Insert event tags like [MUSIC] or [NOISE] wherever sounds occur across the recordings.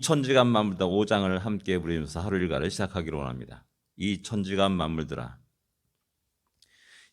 천지간 만물다 5장을 함께 부르면서 하루 일과를 시작하기로 원합니다. 이 천지간 만물들아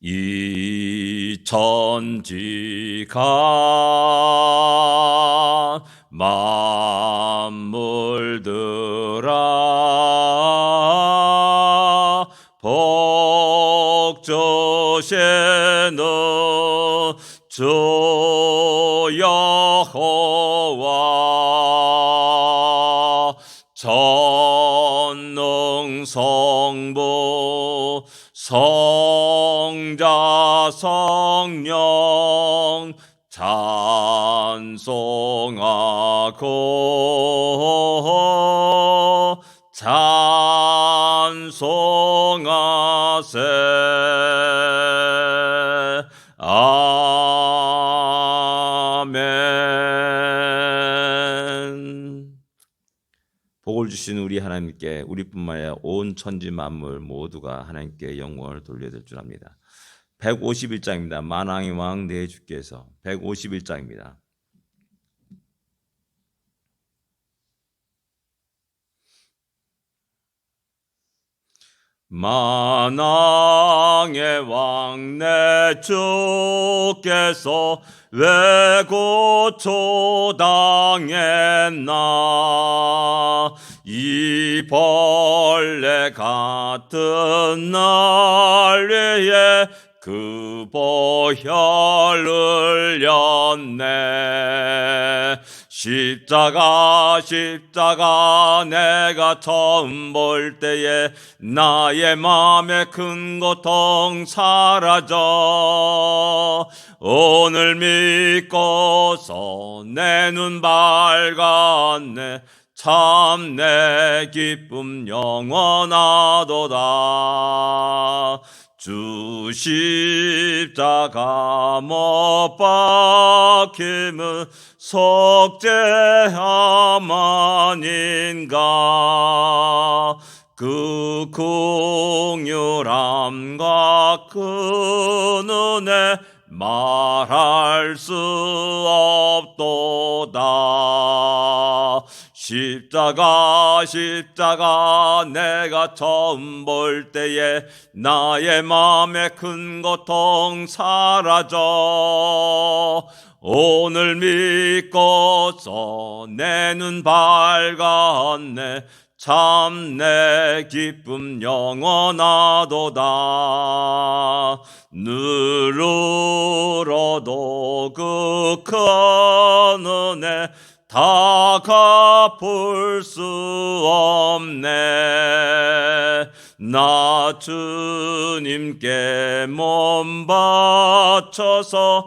이 천지간 만물들아 복조세는 주 여호와 성부 성자 성령 찬송하고 주신 우리 하나님께 우리뿐만 아니라 온 천지 만물 모두가 하나님께 영광을 돌려드릴 줄 압니다. 151장입니다. 만왕의 왕 내 주께서 151장입니다. 만왕의 왕내 주께서 왜 고초당했나 이 벌레 같은 날 위에 그 보혈을 흘렸네. 십자가 십자가 내가 처음 볼 때에 나의 마음에 큰 고통 사라져. 오늘 믿고서 내 눈 밝았네 참 내 기쁨 영원하도다. 주 십자가 못 박힘은 속죄함 아닌가? 그 공유람과 그 은혜 말할 수 없도다 십자가 십자가 내가 처음 볼 때에 나의 마음에 큰 고통 사라져. 오늘 믿고서 내 눈 밝았네. 참 내 기쁨 영원하도다. 누르러도 그큰 은혜 다 갚을 수 없네. 나 주님께 몸 바쳐서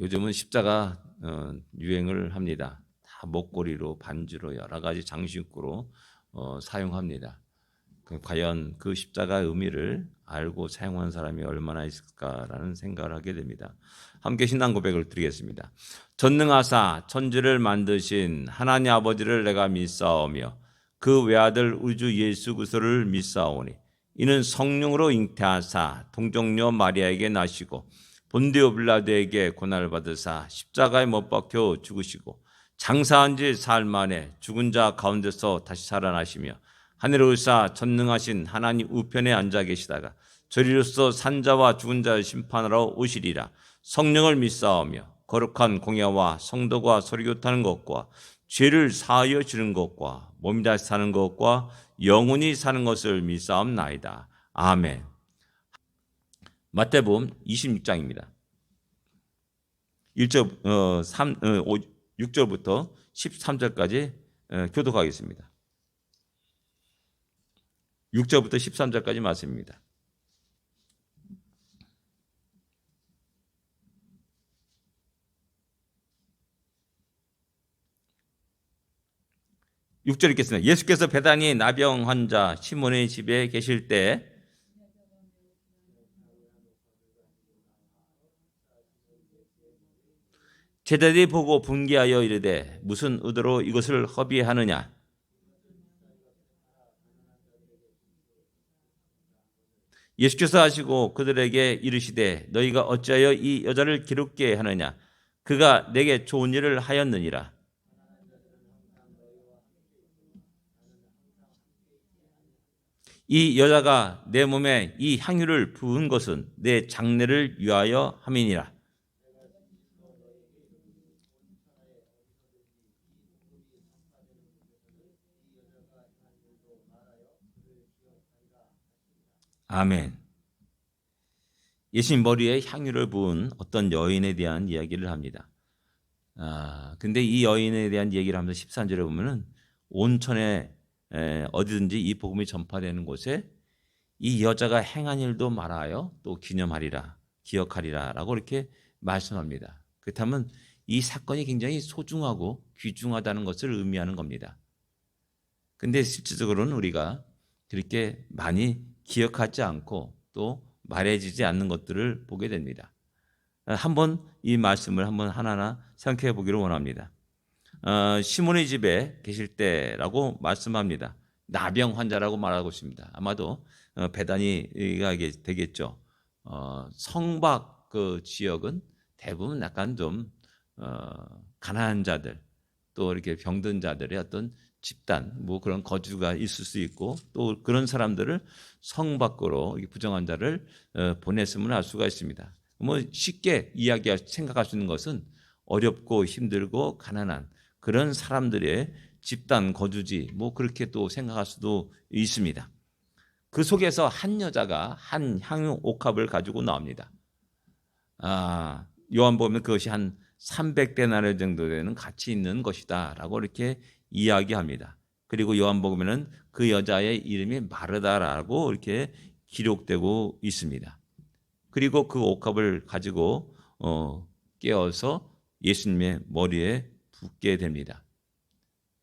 요즘은 십자가 어, 유행을 합니다. 다 목걸이로 반지로 여러 가지 장식구로 어, 사용합니다. 그 과연 그 십자가의 의미를 알고 사용한 사람이 얼마나 있을까라는 생각을 하게 됩니다. 함께 신앙 고백을 드리겠습니다. 전능하사 천지를 만드신 하나님 아버지를 내가 믿사오며 그 외아들 우주 예수 그리스도를 믿사오니 이는 성령으로 잉태하사 동정녀 마리아에게 나시고 본디오 빌라도에게 고난을 받으사 십자가에 못 박혀 죽으시고 장사한 지 사흘 만에 죽은 자 가운데서 다시 살아나시며 하늘에 오사 전능하신 하나님 우편에 앉아 계시다가 저리로서 산자와 죽은 자를 심판하러 오시리라. 성령을 믿사오며 거룩한 공야와 성도가 소리교 타는 것과 죄를 사하여 주는 것과 몸이 다시 사는 것과 영원히 사는 것을 믿사옵나이다. 아멘 마태복음 26장입니다. 1절 어, 3 어, 5, 6절부터 13절까지 어, 교독하겠습니다. 6절부터 13절까지 말씀입니다. 6절 읽겠습니다. 예수께서 베다니 나병 환자 시몬의 집에 계실 때 제자들이 보고 분개하여 이르되 무슨 의도로 이것을 허비하느냐? 예수께서 하시고 그들에게 이르시되 너희가 어찌하여 이 여자를 기롭게 하느냐? 그가 내게 좋은 일을 하였느니라. 이 여자가 내 몸에 이 향유를 부은 것은 내 장례를 위하여 함이니라 아멘. 예수님 머리에 향유를 부은 어떤 여인에 대한 이야기를 합니다. 아, 근데 이 여인에 대한 얘기를 하면서 13절에 보면은 온천에 에, 어디든지 이 복음이 전파되는 곳에 이 여자가 행한 일도 말하여 또 기념하리라, 기억하리라 라고 이렇게 말씀합니다. 그렇다면 이 사건이 굉장히 소중하고 귀중하다는 것을 의미하는 겁니다. 근데 실질적으로는 우리가 그렇게 많이 기억하지 않고 또 말해지지 않는 것들을 보게 됩니다. 한번 이 말씀을 한번 하나하나 생각해 보기를 원합니다. 어, 시몬의 집에 계실 때라고 말씀합니다. 나병 환자라고 말하고 있습니다. 아마도 어, 배단이가 되겠죠. 어, 성박 그 지역은 대부분 약간 좀 어, 가난한 자들 또 이렇게 병든 자들의 어떤 집단 뭐 그런 거주가 있을 수 있고 또 그런 사람들을 성 밖으로 부정한 자를 어, 보냈음을 알 수가 있습니다. 뭐 쉽게 이야기할 생각할 수 있는 것은 어렵고 힘들고 가난한 그런 사람들의 집단 거주지 뭐 그렇게 또 생각할 수도 있습니다. 그 속에서 한 여자가 한 향유 옥합을 가지고 나옵니다. 아, 요한 보면 그것이 한 300데나리 정도 되는 가치 있는 것이다라고 이렇게 이야기합니다. 그리고 요한복음에는 그 여자의 이름이 마르다라고 이렇게 기록되고 있습니다. 그리고 그 옥합을 가지고 어, 깨어서 예수님의 머리에 붓게 됩니다.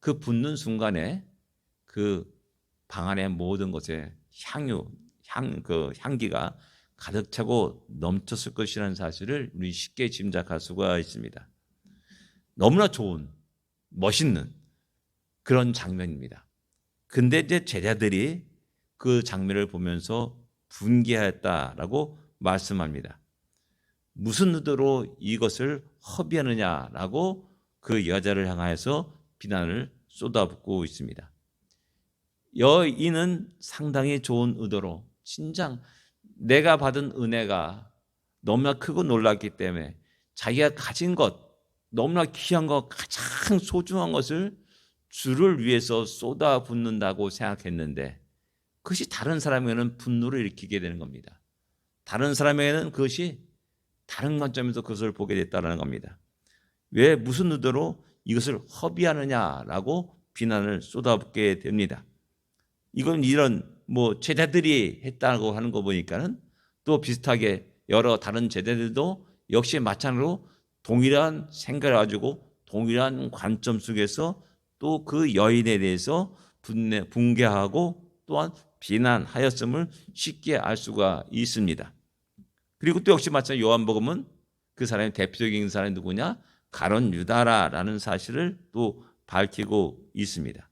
그 붓는 순간에 그 방 안의 모든 것에 향유, 향, 그 향기가 가득 차고 넘쳤을 것이라는 사실을 우리 쉽게 짐작할 수가 있습니다. 너무나 좋은, 멋있는 그런 장면입니다. 근데 이제 제자들이 그 장면을 보면서 분개하였다라고 말씀합니다. 무슨 의도로 이것을 허비하느냐라고 그 여자를 향하여서 비난을 쏟아붓고 있습니다. 여인은 상당히 좋은 의도로 진정 내가 받은 은혜가 너무나 크고 놀랐기 때문에 자기가 가진 것, 너무나 귀한 것, 가장 소중한 것을 주를 위해서 쏟아 붓는다고 생각했는데 그것이 다른 사람에게는 분노를 일으키게 되는 겁니다. 다른 사람에게는 그것이 다른 관점에서 그것을 보게 됐다는 겁니다. 왜 무슨 의도로 이것을 허비하느냐라고 비난을 쏟아붓게 됩니다. 이건 이런 뭐 제자들이 했다고 하는 거 보니까는 또 비슷하게 여러 다른 제자들도 역시 마찬가지로 동일한 생각을 가지고 동일한 관점 속에서 또 그 여인에 대해서 분내, 붕괴하고 또한 비난하였음을 쉽게 알 수가 있습니다. 그리고 또 역시 마찬가지 요한복음은 그 사람의 대표적인 사람이 누구냐? 가론 유다라라는 사실을 또 밝히고 있습니다.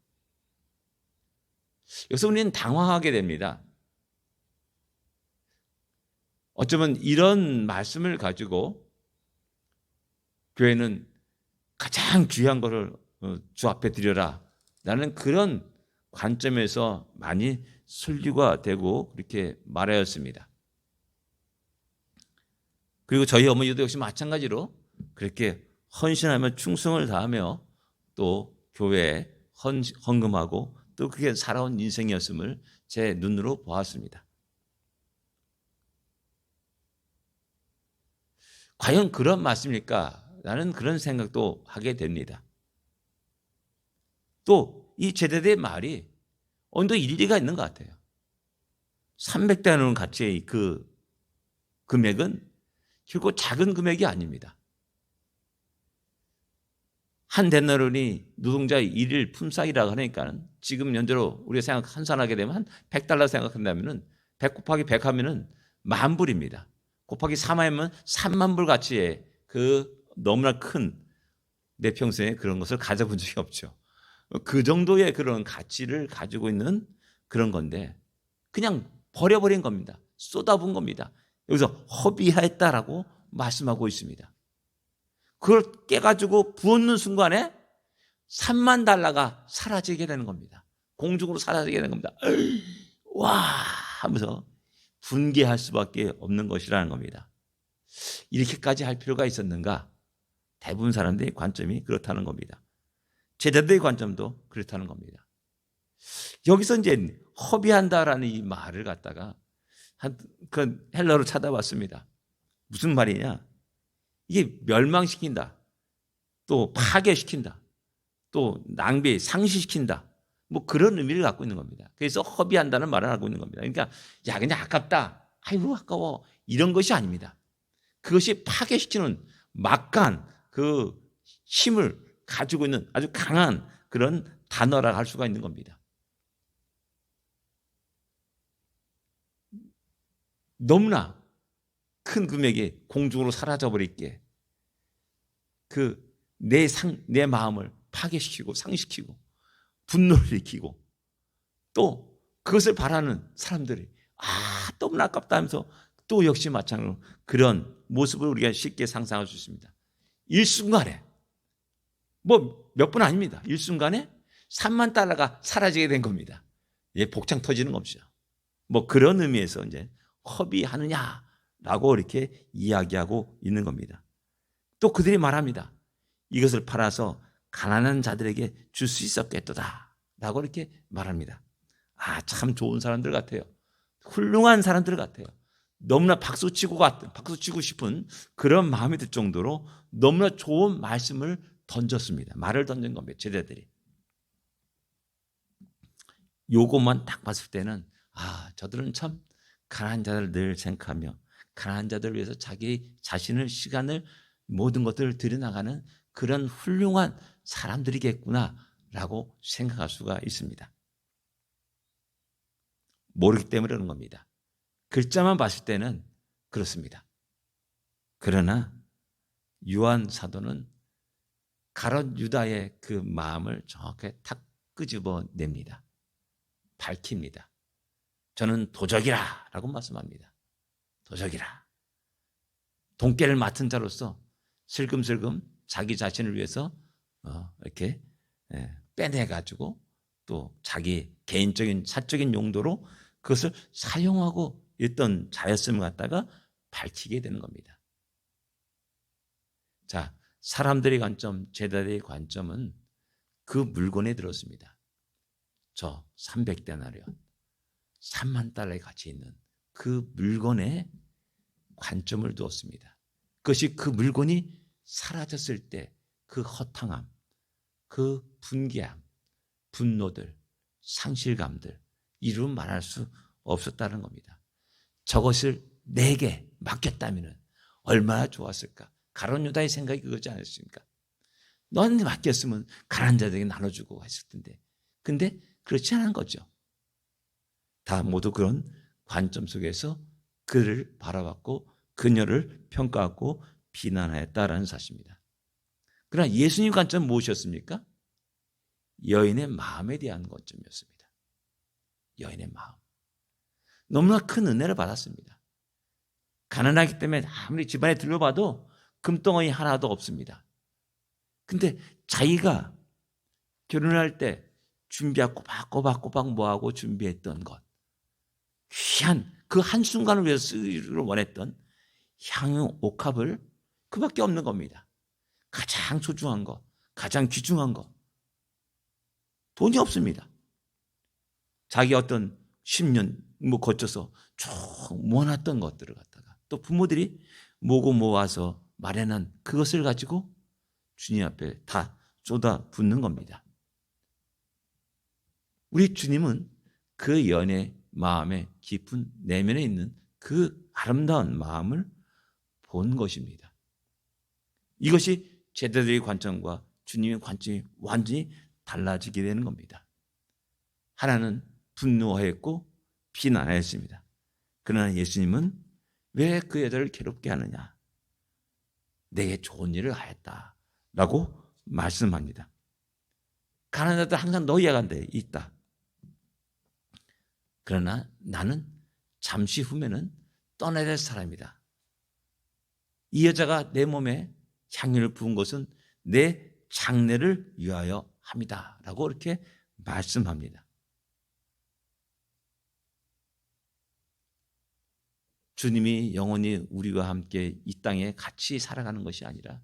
여기서 우리는 당황하게 됩니다. 어쩌면 이런 말씀을 가지고 교회는 가장 귀한 것을 어, 주 앞에 드려라. 라는 그런 관점에서 많이 설교가 되고 그렇게 말하였습니다. 그리고 저희 어머니도 역시 마찬가지로 그렇게 헌신하며 충성을 다하며 또 교회에 헌, 헌금하고 또 그게 살아온 인생이었음을 제 눈으로 보았습니다. 과연 그런 말씀일까? 라는 그런 생각도 하게 됩니다. 또 이 제대의 말이 어느 정도 일리가 있는 것 같아요. 300대는 가치의 그 금액은 결코 작은 금액이 아닙니다. 한 데나론이 노동자의 일일 품삯이라고 하니까 지금 연대로 우리가 생각 환산하게 되면 한 100달러 생각한다면은 100 곱하기 100 하면은 만 불입니다. 곱하기 3 하면 3만 불 가치의 그 너무나 큰 내 평생에 그런 것을 가져본 적이 없죠. 그 정도의 그런 가치를 가지고 있는 그런 건데 그냥 버려버린 겁니다. 쏟아부은 겁니다. 여기서 허비하였다라고 말씀하고 있습니다. 그걸 깨가지고 부었는 순간에 3만 달러가 사라지게 되는 겁니다. 공중으로 사라지게 되는 겁니다. [CLEARS THROAT] 와 하면서 분개할 수밖에 없는 것이라는 겁니다. 이렇게까지 할 필요가 있었는가? 대부분 사람들의 관점이 그렇다는 겁니다. 제자들의 관점도 그렇다는 겁니다. 여기서 이제 허비한다라는 이 말을 갖다가 한그 헬러로 찾아봤습니다. 무슨 말이냐? 이게 멸망시킨다. 또 파괴시킨다. 또 낭비, 상실시킨다. 뭐 그런 의미를 갖고 있는 겁니다. 그래서 허비한다는 말을 하고 있는 겁니다. 그러니까 야 그냥 아깝다. 아이고 아까워. 이런 것이 아닙니다. 그것이 파괴시키는 막간 그 힘을 가지고 있는 아주 강한 그런 단어라 할 수가 있는 겁니다. 너무나 큰 금액이 공중으로 사라져 버릴게 그 내 상, 내 마음을 파괴시키고 상시키고 분노를 일으키고 또 그것을 바라는 사람들이 아 너무나 아깝다 하면서 또 역시 마찬가지로 그런 모습을 우리가 쉽게 상상할 수 있습니다. 일순간에 뭐 몇 분 아닙니다. 일순간에 3만 달러가 사라지게 된 겁니다. 예, 복창 터지는 없죠. 뭐 그런 의미에서 이제 허비하느냐라고 이렇게 이야기하고 있는 겁니다. 또 그들이 말합니다. 이것을 팔아서 가난한 자들에게 줄 수 있었겠도다. 라고 이렇게 말합니다. 아, 참 좋은 사람들 같아요. 훌륭한 사람들 같아요. 너무나 박수치고 같은, 박수치고 싶은 그런 마음이 들 정도로 너무나 좋은 말씀을 던졌습니다. 말을 던진 겁니다. 제자들이. 요것만 딱 봤을 때는 아, 저들은 참 가난한 자들 늘 생각하며 가난한 자들 위해서 자기 자신을 시간을 모든 것들을 들여나가는 그런 훌륭한 사람들이겠구나라고 생각할 수가 있습니다. 모르기 때문에 그러는 겁니다. 글자만 봤을 때는 그렇습니다. 그러나 유한 사도는 가롯 유다의 그 마음을 정확하게 탁 끄집어 냅니다. 밝힙니다. 저는 도적이라 라고 말씀합니다. 도적이라. 돈깨를 맡은 자로서 슬금슬금 자기 자신을 위해서 어, 이렇게 예, 빼내가지고 또 자기 개인적인 사적인 용도로 그것을 사용하고 있던 자였음을 갖다가 밝히게 되는 겁니다. 자, 사람들의 관점, 제자들의 관점은 그 물건에 들었습니다. 저 300데나리온, 3만 달러의 가치 있는 그 물건에 관점을 두었습니다. 그것이 그 물건이 사라졌을 때 그 허탕함, 그 분개함, 분노들, 상실감들 이루 말할 수 없었다는 겁니다. 저것을 내게 맡겼다면 얼마나 좋았을까? 가론 유다의 생각이 그거지 않았습니까? 너한테 맡겼으면 가난 자들에게 나눠주고 했을 텐데. 근데 그렇지 않은 거죠. 다 모두 그런 관점 속에서 그를 바라봤고 그녀를 평가하고 비난하였다라는 사실입니다. 그러나 예수님 관점은 무엇이었습니까? 여인의 마음에 대한 관점이었습니다. 여인의 마음. 너무나 큰 은혜를 받았습니다. 가난하기 때문에 아무리 집안에 들려봐도 금덩어리 하나도 없습니다. 근데 자기가 결혼할 때 준비하고 꼬박꼬박꼬박 뭐하고 준비했던 것. 귀한 그 한순간을 위해서 쓰기를 원했던 향유 옥합을 그 밖에 없는 겁니다. 가장 소중한 것, 가장 귀중한 것. 돈이 없습니다. 자기 어떤 10년 뭐 거쳐서 쭉 모아놨던 것들을 갖다가 또 부모들이 모고 모아서 마련한 그것을 가지고 주님 앞에 다 쏟아 붓는 겁니다. 우리 주님은 그 연애 마음의 깊은 내면에 있는 그 아름다운 마음을 본 것입니다. 이것이 제자들의 관점과 주님의 관점이 완전히 달라지게 되는 겁니다. 하나는 분노하였고 비난하였습니다. 그러나 예수님은 왜 그 여자를 괴롭게 하느냐? 내게 좋은 일을 하였다. 라고 말씀합니다. 가난한 자들 항상 너희 야간데 있다. 그러나 나는 잠시 후면은 떠나야 될 사람이다. 이 여자가 내 몸에 향유를 부은 것은 내 장례를 위하여 합니다. 라고 이렇게 말씀합니다. 주님이 영원히 우리와 함께 이 땅에 같이 살아가는 것이 아니라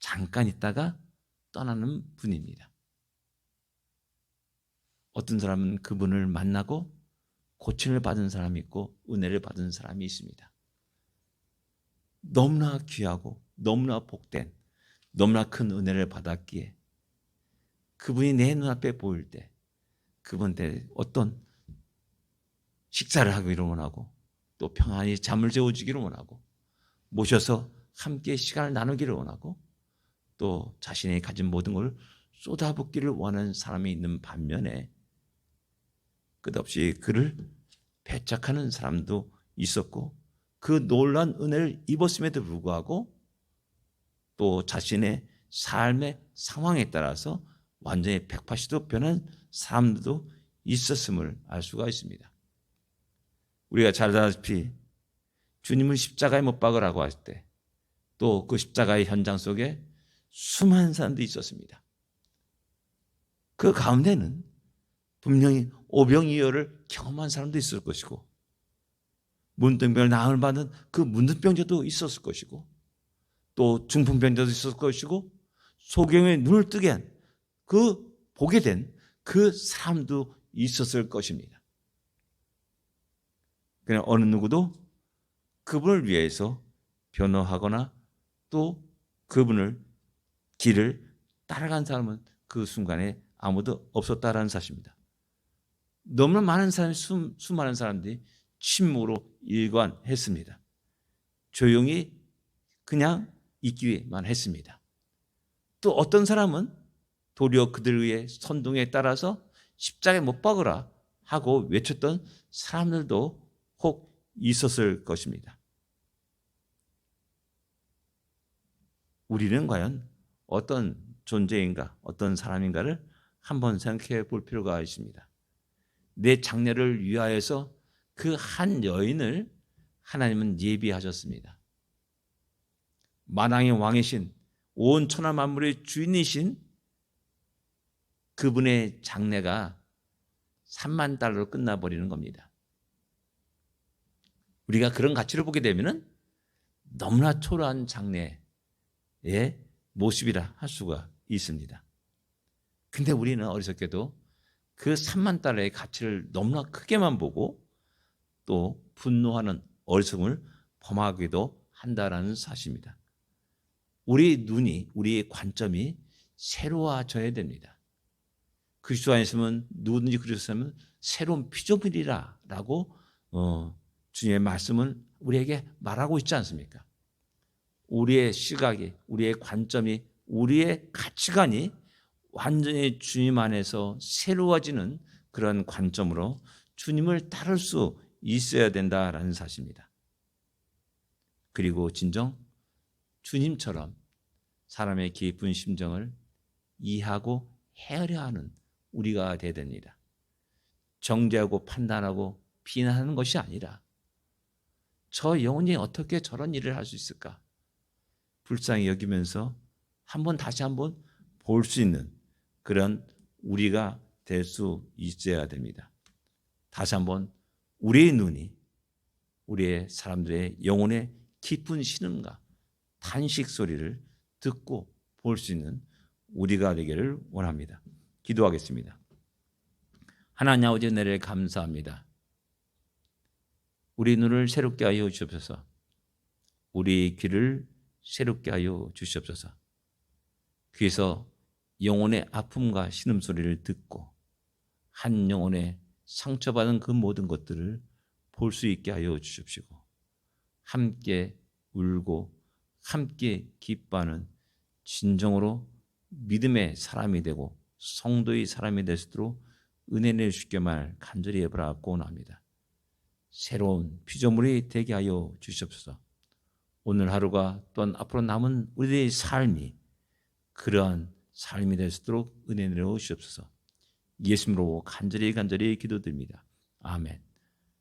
잠깐 있다가 떠나는 분입니다. 어떤 사람은 그분을 만나고 고침을 받은 사람이 있고 은혜를 받은 사람이 있습니다. 너무나 귀하고 너무나 복된 너무나 큰 은혜를 받았기에 그분이 내 눈앞에 보일 때 그분한테 어떤 식사를 하기를 원하고 또 평안히 잠을 재워주기를 원하고 모셔서 함께 시간을 나누기를 원하고 또 자신이 가진 모든 걸 쏟아붓기를 원하는 사람이 있는 반면에 끝없이 그를 배척하는 사람도 있었고 그 놀란 은혜를 입었음에도 불구하고 또 자신의 삶의 상황에 따라서 완전히 180도 변한 사람들도 있었음을 알 수가 있습니다. 우리가 잘 알다시피 주님을 십자가에 못 박으라고 할 때 또 그 십자가의 현장 속에 수많은 사람들이 있었습니다. 그 가운데는 분명히 오병이어를 경험한 사람도 있을 것이고 문둥병을 나음을 받는 그 문둥병자도 있었을 것이고 또 중풍병자도 있었을 것이고 소경의 눈을 뜨게 한 그 보게 된 그 사람도 있었을 것입니다. 그냥 어느 누구도 그분을 위해서 변호하거나 또 그분을 길을 따라간 사람은 그 순간에 아무도 없었다라는 사실입니다. 너무나 많은 사람이 수, 수많은 사람들이 침묵으로 일관했습니다. 조용히 그냥 있기만 했습니다. 또 어떤 사람은 도리어 그들의 선동에 따라서 십자가에 못 박으라 하고 외쳤던 사람들도 혹 있었을 것입니다. 우리는 과연 어떤 존재인가, 어떤 사람인가를 한번 생각해 볼 필요가 있습니다. 내 장래를 위하여서 그 한 여인을 하나님은 예비하셨습니다. 만왕의 왕이신 온 천하 만물의 주인이신 그분의 장래가 3만 달러로 끝나버리는 겁니다. 우리가 그런 가치를 보게 되면 너무나 초라한 장래의 모습이라 할 수가 있습니다. 근데 우리는 어리석게도 그 3만 달러의 가치를 너무나 크게만 보고 또 분노하는 어리석음을 범하기도 한다라는 사실입니다. 우리 눈이 우리의 관점이 새로워져야 됩니다. 그리스도 안에 있으면 누구든지 그리스도면 새로운 피조물이라라고 어, 주님의 말씀은 우리에게 말하고 있지 않습니까? 우리의 시각이, 우리의 관점이, 우리의 가치관이 완전히 주님 안에서 새로워지는 그런 관점으로 주님을 따를 수 있어야 된다라는 사실입니다. 그리고 진정 주님처럼 사람의 깊은 심정을 이해하고 헤아려 하는 우리가 되야 됩니다. 정죄하고 판단하고 비난하는 것이 아니라 저 영혼이 어떻게 저런 일을 할 수 있을까? 불쌍히 여기면서 한번 다시 한번 볼 수 있는 그런 우리가 될 수 있어야 됩니다. 다시 한번 우리의 눈이 우리의 사람들의 영혼의 깊은 신음과 탄식 소리를 듣고 볼 수 있는 우리가 되기를 원합니다. 기도하겠습니다. 하나님 아버지 은혜를 감사합니다. 우리 눈을 새롭게 하여 주옵소서. 우리 귀를 새롭게 하여 주시옵소서. 귀에서 영혼의 아픔과 신음소리를 듣고 한 영혼의 상처받은 그 모든 것들을 볼 수 있게 하여 주십시고 함께 울고 함께 기뻐하는 진정으로 믿음의 사람이 되고 성도의 사람이 될 수 있도록 은혜 내주시게말 간절히 예바라고 원합니다. 새로운 피조물이 되게 하여 주시옵소서. 오늘 하루가 또한 앞으로 남은 우리들의 삶이 그러한 삶이 될 수 있도록 은혜 내려 주시옵소서. 예수님으로 간절히 간절히 기도드립니다. 아멘.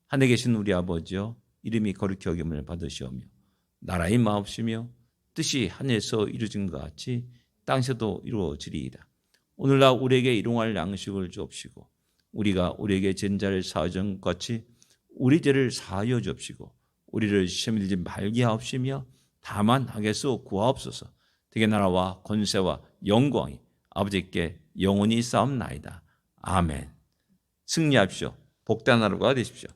하늘에 계신 우리 아버지여 이름이 거룩히 여김을 받으시오며 나라의 마옵시며 뜻이 하늘에서 이루어진 것 같이 땅에서도 이루어지리이다. 오늘날 우리에게 일용할 양식을 주옵시고 우리가 우리에게 전자를 사하던 같이 우리 죄를 사하여 주옵시고 우리를 시험에 들지 말게 하옵시며 다만 하게서 구하옵소서. 되게 나라와 권세와 영광이 아버지께 영원히 싸움나이다. 아멘. 승리하십시오. 복된 하루가 되십시오.